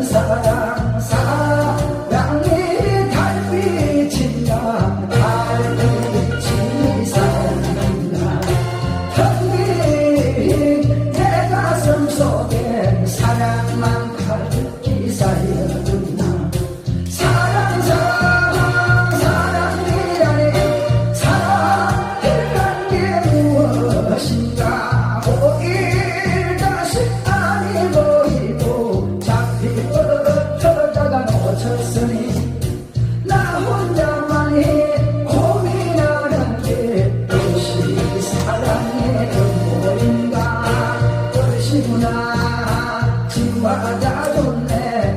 sa 좋네